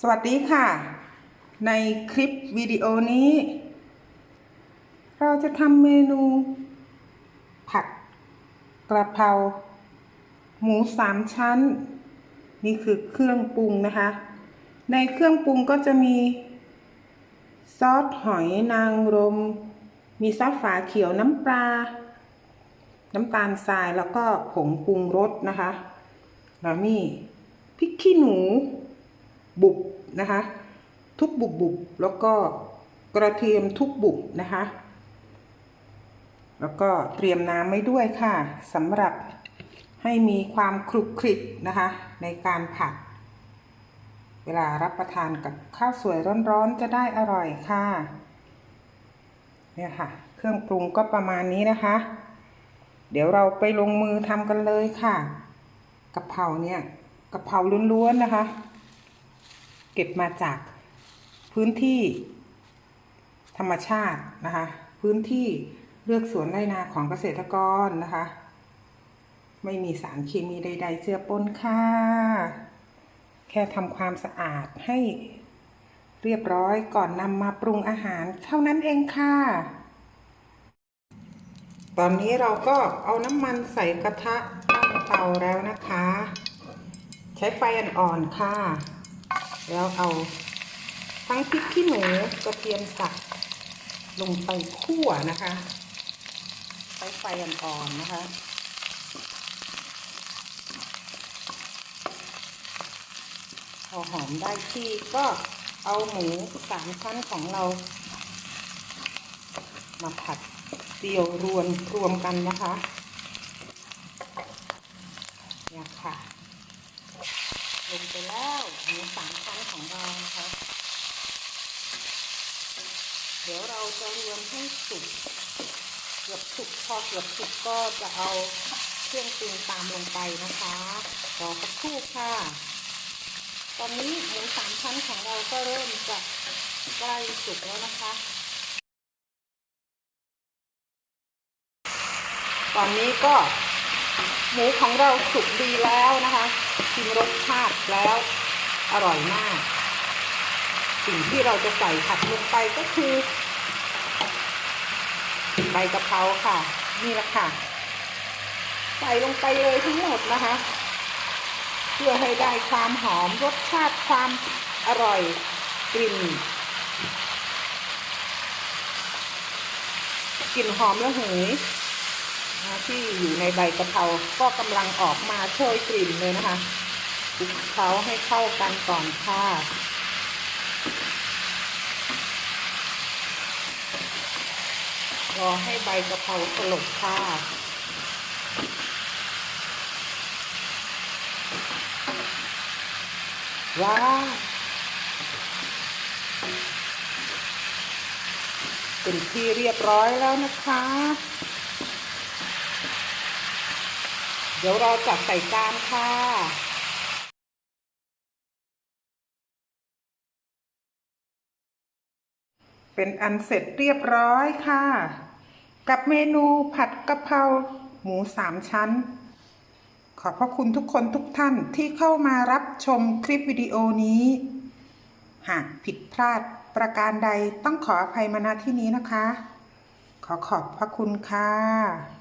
สวัสดีค่ะ ในคลิปวิดีโอนี้ เราจะทำเมนู ผัดกระเพราหมูสามชั้น นี่คือเครื่องปรุงนะคะ ในเครื่องปรุงก็จะมี ซอสหอยนางรม มีซอสฝาเขียวน้ำปลา น้ำตาลทรายแล้วก็ผงปรุงรสนะคะ แล้วนี่พริกขี้หนู บุบนะคะ ทุบบุบบุบแล้วก็กระเทียมทุบบุบนะคะ แล้วก็เตรียมน้ำไว้ด้วยค่ะสำหรับให้มีความคลุกคลิกนะคะ ในการผัด เวลารับประทานกับข้าวสวยร้อนๆจะได้อร่อยค่ะเนี่ยค่ะ เครื่องปรุงก็ประมาณนี้นะคะ เดี๋ยวเราไปลงมือทำกันเลยค่ะกะเพราเนี่ยกะเพราล้วนๆนะคะ เก็บมาจากพื้นที่ธรรมชาตินะคะ พื้นที่เลือกสวนไร่นาของเกษตรกรนะคะ ไม่มีสารเคมีใด ๆเจือปนค่ะ แค่ทำความสะอาดให้เรียบร้อยก่อนนำมาปรุงอาหารเท่านั้นเองค่ะ ตอนนี้เราก็เอาน้ำมันใส่กระทะตั้งเตาแล้วนะคะ ใช้ไฟอ่อนๆค่ะ แล้วเอาทั้งพริกขี้หนูกระเทียมสับลงไปคั่วนะคะใช้ไฟอ่อนๆนะคะ พอหอมได้ที่ก็เอาหมูสามชั้นของเรา มาผัดเดียวรวนรวมกันนะคะเนี่ยค่ะ ลงไปแล้วหมูสามชั้นของเรานะคะเดี๋ยวเราจะรวมให้สุกเกือบสุกพอเกือบสุกก็จะเอาเครื่องปรุงตามลงไปนะคะรอสักครู่ค่ะ ตอนนี้หมูสามชั้นของเราก็เริ่มจะใกล้สุกแล้วนะคะ ตอนนี้ก็ หมูของเราสุกดีแล้วนะคะชิมรสชาติแล้วอร่อยมาก สิ่งที่เราจะใส่ผัดลงไปก็คือใบกะเพราค่ะ นี่แหละค่ะ ใส่ลงไปเลยทั้งหมดนะคะ เพื่อให้ได้ความหอมรสชาติความอร่อยกลิ่นกลิ่นหอมระเหย ที่อยู่ในใบกะเพราก็กำลังออกมาโชยกลิ่นเลยนะคะคลุกเคล้าให้เข้ากันก่อนค่ะรอให้ใบกะเพราสลบค่ะว้าวเป็นที่เรียบร้อยแล้วนะคะ เดี๋ยวเราจัดใส่จานค่ะเป็นอันเสร็จเรียบร้อยค่ะ กับเมนูผัดกะเพราหมูสามชั้น ขอบพระคุณทุกคนทุกท่านที่เข้ามารับชมคลิปวิดีโอนี้ หากผิดพลาดประการใดต้องขออภัยมาณที่นี้นะคะ ขอขอบพระคุณค่ะ